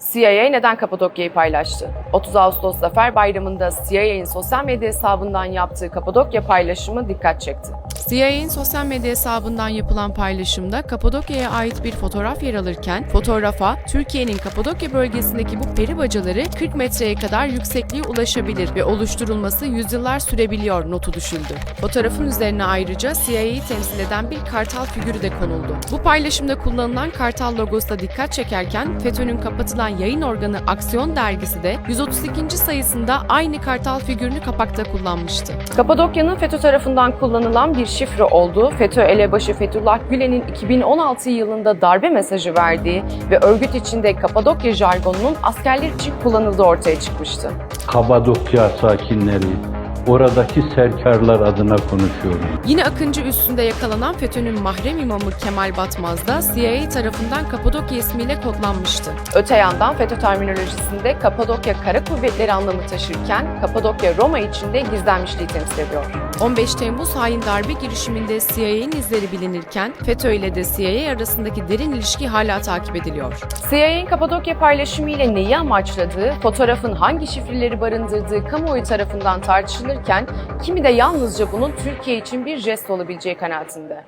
CIA neden Kapadokya'yı paylaştı? 30 Ağustos Zafer Bayramı'nda CIA'nin sosyal medya hesabından yaptığı Kapadokya paylaşımı dikkat çekti. CIA'nin sosyal medya hesabından yapılan paylaşımda Kapadokya'ya ait bir fotoğraf yer alırken fotoğrafa Türkiye'nin Kapadokya bölgesindeki bu peri bacaları 40 metreye kadar yüksekliğe ulaşabilir ve oluşturulması yüzyıllar sürebiliyor notu düşüldü. Fotoğrafın üzerine ayrıca CIA'yı temsil eden bir kartal figürü de konuldu. Bu paylaşımda kullanılan kartal logosu da dikkat çekerken FETÖ'nün kapatılan yayın organı Aksiyon dergisi de 132. sayısında aynı kartal figürünü kapakta kullanmıştı. Kapadokya'nın FETÖ tarafından kullanılan bir şifre olduğu, FETÖ elebaşı Fethullah Gülen'in 2016 yılında darbe mesajı verdiği ve örgüt içinde Kapadokya jargonunun askerler için kullanıldığı ortaya çıkmıştı. Kabadokya sakinleri, oradaki serkarlar adına konuşuyorum. Yine Akıncı üstünde yakalanan FETÖ'nün mahrem imamı Kemal Batmaz da CIA tarafından Kapadokya ismiyle kodlanmıştı. Öte yandan FETÖ terminolojisinde Kapadokya Kara Kuvvetleri anlamı taşırken Kapadokya Roma içinde gizlenmişliği temsil ediyor. 15 Temmuz hain darbe girişiminde CIA'nin izleri bilinirken FETÖ ile de CIA arasındaki derin ilişki hala takip ediliyor. CIA'nin Kapadokya paylaşımı ile neyi amaçladığı, fotoğrafın hangi şifreleri barındırdığı kamuoyu tarafından tartışılırken kimi de yalnızca bunun Türkiye için bir jest olabileceği kanaatinde.